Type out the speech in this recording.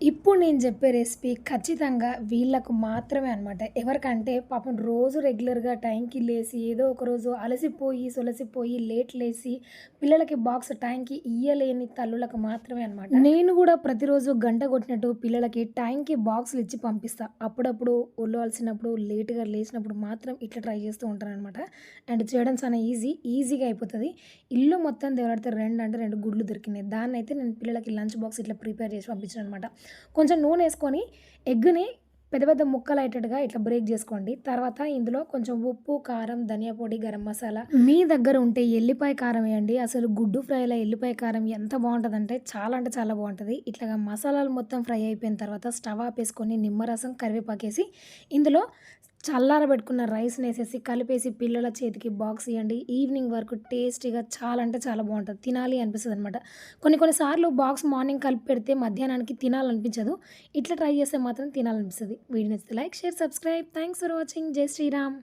ఇప్పుడు నేను చెప్పే రెసిపీ ఖచ్చితంగా వీళ్ళకు మాత్రమే అనమాట ఎవరికంటే పాపం రోజు రెగ్యులర్గా టైంకి లేసి ఏదో ఒక రోజు అలసిపోయి సొలసిపోయి లేట్ లేసి పిల్లలకి బాక్స్ టైంకి ఇయ్యలేని తల్లులకు మాత్రమే అనమాట నేను కూడా ప్రతిరోజు గంట కొట్టినట్టు పిల్లలకి టైంకి బాక్సులు ఇచ్చి పంపిస్తా. అప్పుడప్పుడు ఒళ్ళు లేట్గా లేచినప్పుడు మాత్రం ఇట్లా ట్రై చేస్తూ ఉంటాను అనమాట అండ్ చేయడం చాలా ఈజీ ఈజీగా అయిపోతుంది. ఇల్లు మొత్తం దేవులాడితే రెండు అంటే రెండు గుడ్లు దొరికినాయి. దాన్ని అయితే నేను పిల్లలకి లంచ్ బాక్స్ ఇట్లా ప్రిపేర్ చేసి పంపించాను అనమాట కొంచెం నూనె వేసుకొని ఎగ్ని పెద్ద పెద్ద ముక్కలు అయ్యేటట్టుగా ఇట్లా బ్రేక్ చేసుకోండి. తర్వాత ఇందులో కొంచెం ఉప్పు కారం ధనియా పొడి గరం మసాలా. మీ దగ్గర ఉంటే ఎల్లిపాయ కారం వేయండి. అసలు గుడ్డు ఫ్రైలో ఎల్లిపాయ కారం ఎంత బాగుంటుందంటే చాలా అంటే చాలా బాగుంటుంది. ఇట్లాగా మసాలాలు మొత్తం ఫ్రై అయిపోయిన తర్వాత స్టవ్ ఆపేసుకొని నిమ్మరసం కరివేపాకేసి ఇందులో చల్లారబెట్టుకున్న రైస్ని వేసేసి కలిపేసి పిల్లల చేతికి బాక్స్ ఇవ్వండి ఈవినింగ్ వరకు టేస్టీగా చాలా అంటే చాలా బాగుంటుంది. తినాలి అనిపిస్తుంది అనమాట కొన్ని కొన్నిసార్లు బాక్స్ మార్నింగ్ కలిపి పెడితే మధ్యాహ్నానికి తినాలనిపించదు. ఇట్లా ట్రై చేస్తే మాత్రం తినాలనిపిస్తుంది. వీడియో నచ్చితే like share subscribe. Thanks for watching. జై శ్రీరామ్.